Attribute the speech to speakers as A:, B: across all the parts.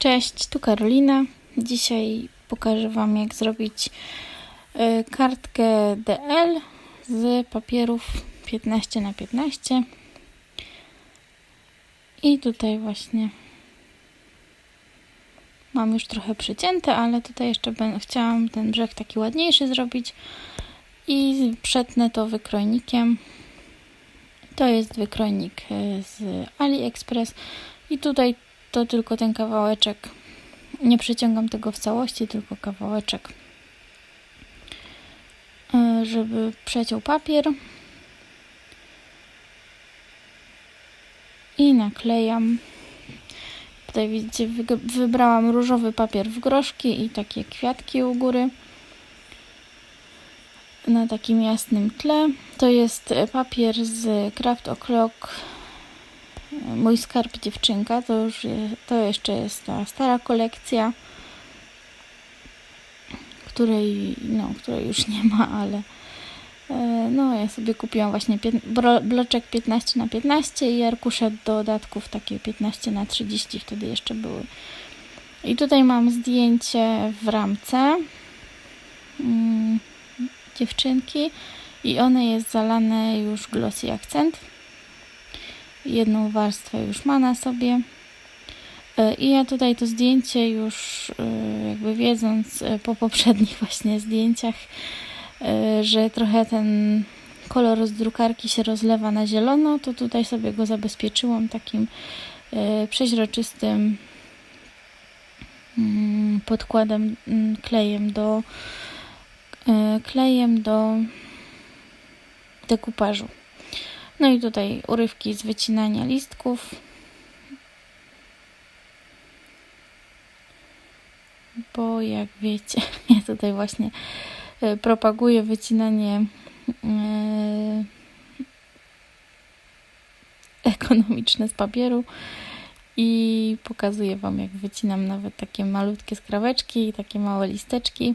A: Cześć, tu Karolina. Dzisiaj pokażę Wam, jak zrobić y, kartkę DL z papierów 15 na 15 I tutaj właśnie mam już trochę przycięte, ale tutaj jeszcze chciałam ten brzeg taki ładniejszy zrobić i przetnę to wykrojnikiem. To jest wykrojnik y, z AliExpress i tutaj to tylko ten kawałeczek. Nie przeciągam tego w całości, tylko kawałeczek, e, żeby przeciął papier. I naklejam. Tutaj widzicie, wybrałam różowy papier w groszki i takie kwiatki u góry na takim jasnym tle. To jest papier z Craft O'Clock Mój skarb dziewczynka to już to jeszcze jest ta stara kolekcja, której, no, której już nie ma, ale e, no ja sobie kupiłam właśnie bloczek 15 na 15 i arkusze dodatków takie 15 na 30 wtedy jeszcze były. I tutaj mam zdjęcie w ramce mm, dziewczynki i one jest zalane już glossy akcent jedną warstwę już ma na sobie. E, I ja tutaj to zdjęcie już e, jakby wiedząc e, po poprzednich właśnie zdjęciach, że trochę ten kolor z drukarki się rozlewa na zielono, to tutaj sobie go zabezpieczyłam takim przeźroczystym mm, podkładem, mm, klejem do klejem do dekupażu. No i tutaj urywki z wycinania listków. Bo jak wiecie, ja tutaj właśnie e, propaguję wycinanie e, ekonomiczne z papieru i pokazuję Wam, jak wycinam nawet takie malutkie skraweczki i takie małe listeczki.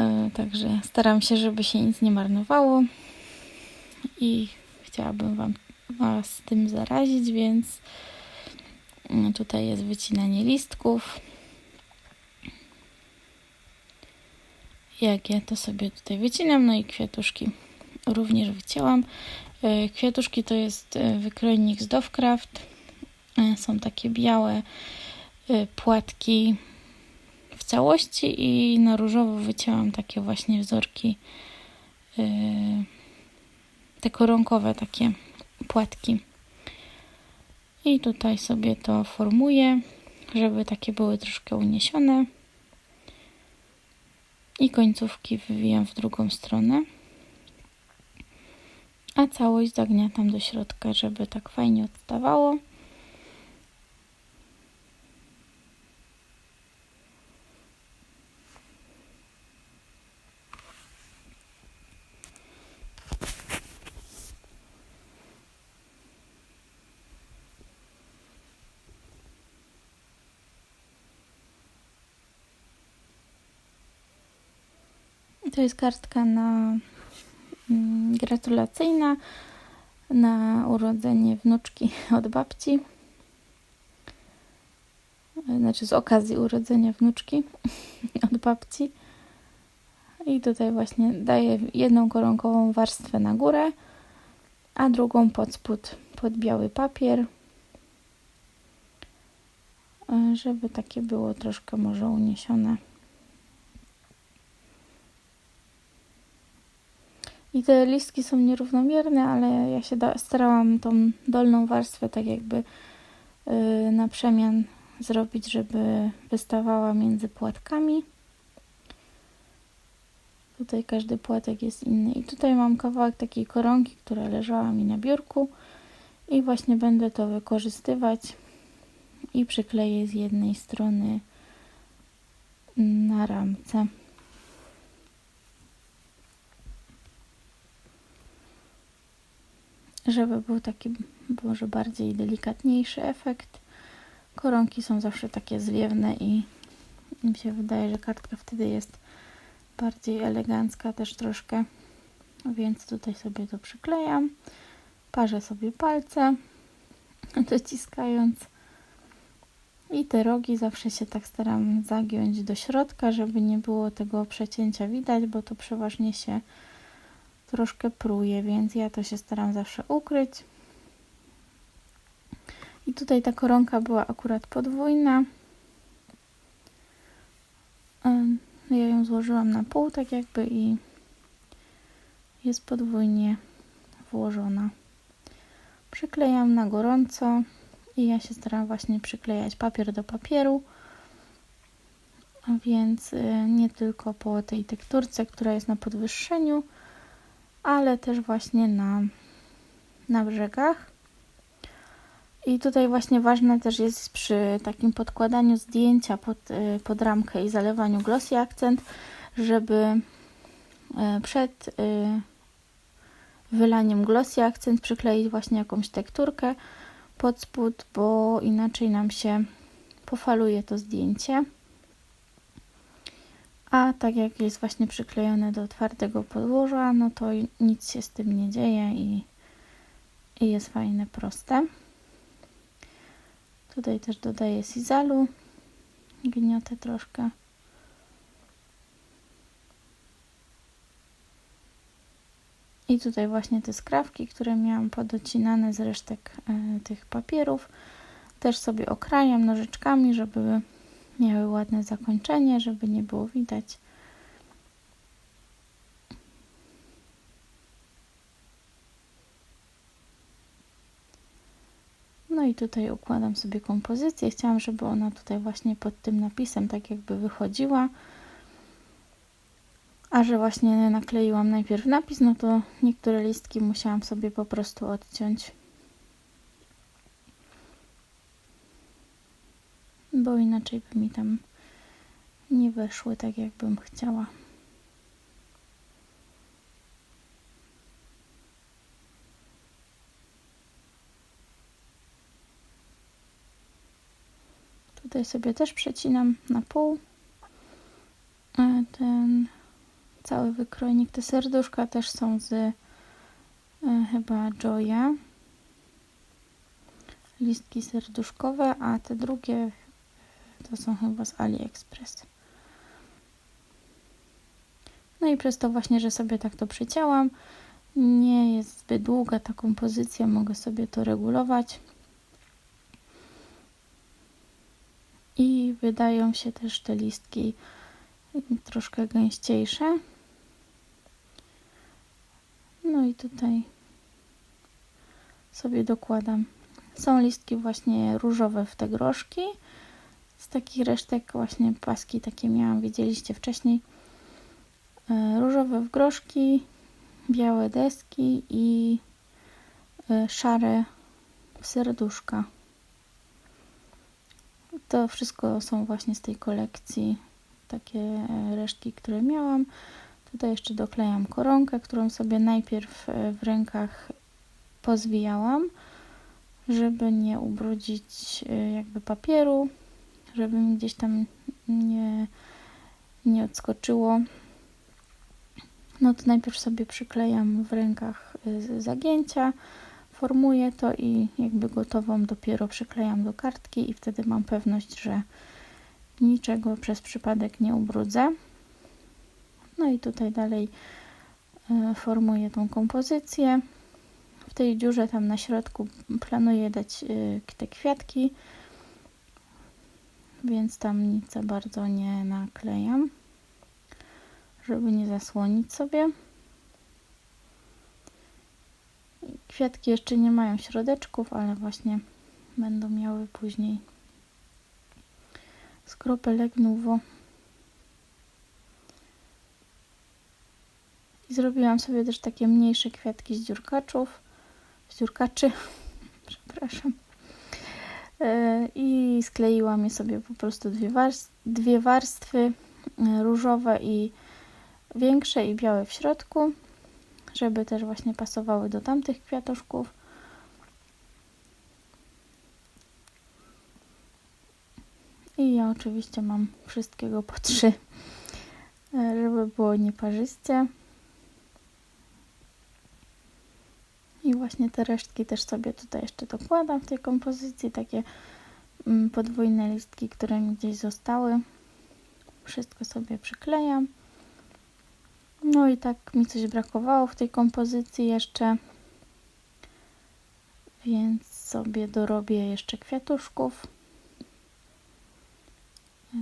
A: E, także staram się, żeby się nic nie marnowało i chciałabym wam, Was tym zarazić, więc mm, tutaj jest wycinanie listków. Jak ja to sobie tutaj wycinam, no i kwiatuszki również wycięłam. E, kwiatuszki to jest e, wykrojnik z Dovecraft. E, są takie białe płatki w całości i na różowo wycięłam takie właśnie wzorki te koronkowe takie płatki. I tutaj sobie to formuję, żeby takie były troszkę uniesione. I końcówki wywijam w drugą stronę. A całość zagniatam do środka, żeby tak fajnie odstawało. To jest kartka na mm, gratulacyjna na urodzenie wnuczki od babci. Znaczy z okazji urodzenia wnuczki od babci. I tutaj właśnie daję jedną koronkową warstwę na górę, a drugą pod spód, pod biały papier, żeby takie było troszkę może uniesione. I te listki są nierównomierne, ale ja się starałam tą dolną warstwę tak jakby yy, na przemian zrobić, żeby wystawała między płatkami. Tutaj każdy płatek jest inny. I tutaj mam kawałek takiej koronki, która leżała mi na biurku. I właśnie będę to wykorzystywać i przykleję z jednej strony na ramce. Żeby był taki może bardziej delikatniejszy efekt. Koronki są zawsze takie zwiewne i mi się wydaje, że kartka wtedy jest bardziej elegancka też troszkę. Więc tutaj sobie to przyklejam. Parzę sobie palce, dociskając. I te rogi zawsze się tak staram zagiąć do środka, żeby nie było tego przecięcia widać, bo to przeważnie się troszkę pruje, więc ja to się staram zawsze ukryć. I tutaj ta koronka była akurat podwójna. Ja ją złożyłam na pół, tak jakby i jest podwójnie włożona. Przyklejam na gorąco i ja się staram właśnie przyklejać papier do papieru. Więc y, nie tylko po tej tekturce, która jest na podwyższeniu, ale też właśnie na, na brzegach. I tutaj właśnie ważne też jest przy takim podkładaniu zdjęcia pod, y, pod ramkę i zalewaniu glossy akcent, żeby y, przed y, wylaniem glossy akcent przykleić właśnie jakąś tekturkę pod spód, bo inaczej nam się pofaluje to zdjęcie. A tak jak jest właśnie przyklejone do twardego podłoża, no to nic się z tym nie dzieje i, i jest fajne, proste. Tutaj też dodaję sizalu, gniotę troszkę. I tutaj właśnie te skrawki, które miałam podocinane z resztek e, tych papierów, też sobie okrajam nożyczkami, żeby miały ładne zakończenie, żeby nie było widać. No i tutaj układam sobie kompozycję. Chciałam, żeby ona tutaj właśnie pod tym napisem tak jakby wychodziła. A że właśnie nakleiłam najpierw napis, no to niektóre listki musiałam sobie po prostu odciąć. Bo inaczej by mi tam nie weszły tak, jakbym chciała. Tutaj sobie też przecinam na pół. Ten cały wykrojnik, te serduszka też są z e, chyba Joya. Listki serduszkowe, a te drugie to są chyba z AliExpress. No i przez to właśnie, że sobie tak to przecięłam, nie jest zbyt długa ta kompozycja, mogę sobie to regulować. I wydają się też te listki troszkę gęściejsze. No i tutaj sobie dokładam. Są listki właśnie różowe w te groszki. Z takich resztek właśnie paski takie miałam, widzieliście wcześniej. E, Różowe w groszki, białe deski i e, szare serduszka. To wszystko są właśnie z tej kolekcji takie resztki, które miałam. Tutaj jeszcze doklejam koronkę, którą sobie najpierw e, w rękach pozwijałam, żeby nie ubrudzić jakby papieru, żeby mi gdzieś tam nie, nie odskoczyło. No to najpierw sobie przyklejam w rękach e, zagięcia, formuję to i jakby gotową dopiero przyklejam do kartki i wtedy mam pewność, że niczego przez przypadek nie ubrudzę. No i tutaj dalej e, formuję tą kompozycję. W tej dziurze tam na środku planuję dać e, te kwiatki, więc tam nic za bardzo nie naklejam, żeby nie zasłonić sobie. Kwiatki jeszcze nie mają środeczków, ale właśnie będą miały później skropelek nouveau. I zrobiłam sobie też takie mniejsze kwiatki z dziurkaczów, z dziurkaczy, przepraszam. E, Skleiłam je sobie po prostu dwie, dwie warstwy e, różowe i większe i białe w środku, żeby też właśnie pasowały do tamtych kwiatuszków. I ja oczywiście mam wszystkiego po trzy, e, żeby było nieparzyście. I właśnie te resztki też sobie tutaj jeszcze dokładam w tej kompozycji, takie podwójne listki, które mi gdzieś zostały. Wszystko sobie przyklejam. No i tak mi coś brakowało w tej kompozycji jeszcze. Więc sobie dorobię jeszcze kwiatuszków.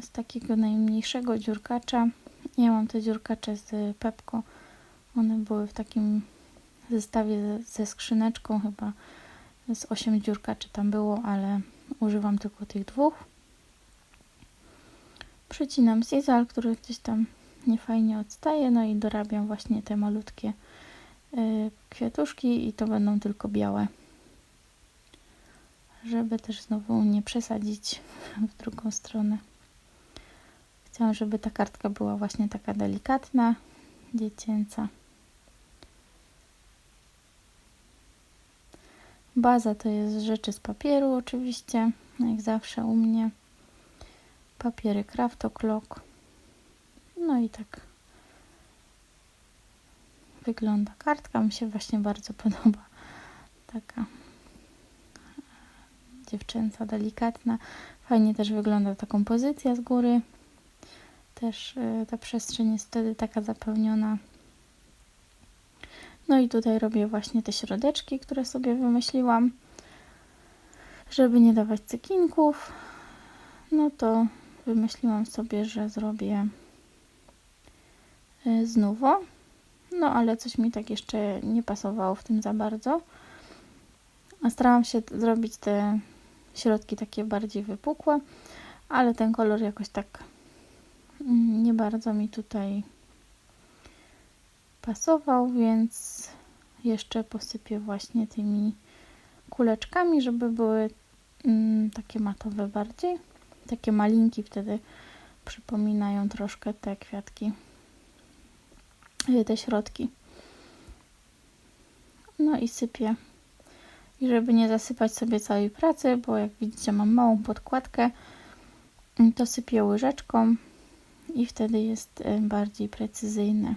A: Z takiego najmniejszego dziurkacza. Ja mam te dziurkacze z Pepko. One były w takim zestawie ze, ze skrzyneczką chyba z 8 dziurkaczy tam było, ale używam tylko tych dwóch. Przycinam sizal, który gdzieś tam niefajnie odstaje, no i dorabiam właśnie te malutkie y, kwiatuszki i to będą tylko białe. Żeby też znowu nie przesadzić w drugą stronę. Chciałam, żeby ta kartka była właśnie taka delikatna, dziecięca. Baza to jest rzeczy z papieru oczywiście, jak zawsze u mnie. Papiery Craft O'Clock. No i tak wygląda kartka. Mi się właśnie bardzo podoba. Taka dziewczęca, delikatna. Fajnie też wygląda ta kompozycja z góry. Też y, ta przestrzeń jest wtedy taka zapełniona. No i tutaj robię właśnie te środeczki, które sobie wymyśliłam. Żeby nie dawać cekinków, no to wymyśliłam sobie, że zrobię y, znów. No ale coś mi tak jeszcze nie pasowało w tym za bardzo. A starałam się zrobić te środki takie bardziej wypukłe, ale ten kolor jakoś tak mm, nie bardzo mi tutaj pasował, więc jeszcze posypię właśnie tymi kuleczkami, żeby były mm, takie matowe bardziej. Takie malinki wtedy przypominają troszkę te kwiatki, y, te środki. No i sypię. I żeby nie zasypać sobie całej pracy, bo jak widzicie mam małą podkładkę, to sypię łyżeczką i wtedy jest y, bardziej precyzyjne.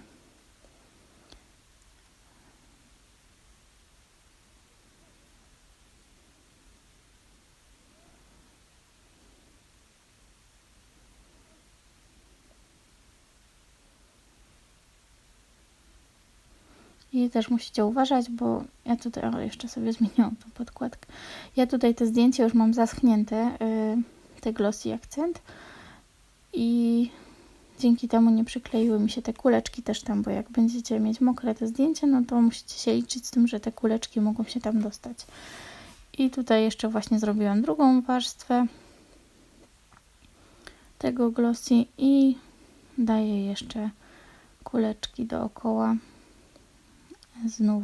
A: I też musicie uważać, bo ja tutaj o, jeszcze sobie zmieniłam tą podkładkę. Ja tutaj te zdjęcie już mam zaschnięte, yy, te glossy akcent i dzięki temu nie przykleiły mi się te kuleczki też tam, bo jak będziecie mieć mokre te zdjęcie, no to musicie się liczyć z tym, że te kuleczki mogą się tam dostać. I tutaj jeszcze właśnie zrobiłam drugą warstwę tego glossy i daję jeszcze kuleczki dookoła znów.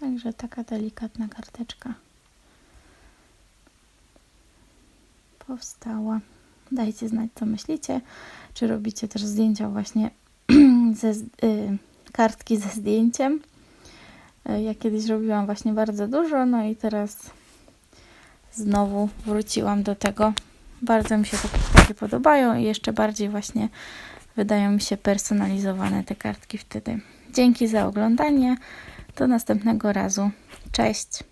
A: Także taka delikatna karteczka powstała. Dajcie znać, co myślicie. Czy robicie też zdjęcia właśnie ze y, kartki ze zdjęciem. Y, ja kiedyś robiłam właśnie bardzo dużo, no i teraz znowu wróciłam do tego. Bardzo mi się takie podobają i jeszcze bardziej właśnie wydają mi się personalizowane te kartki wtedy. Dzięki za oglądanie. Do następnego razu. Cześć.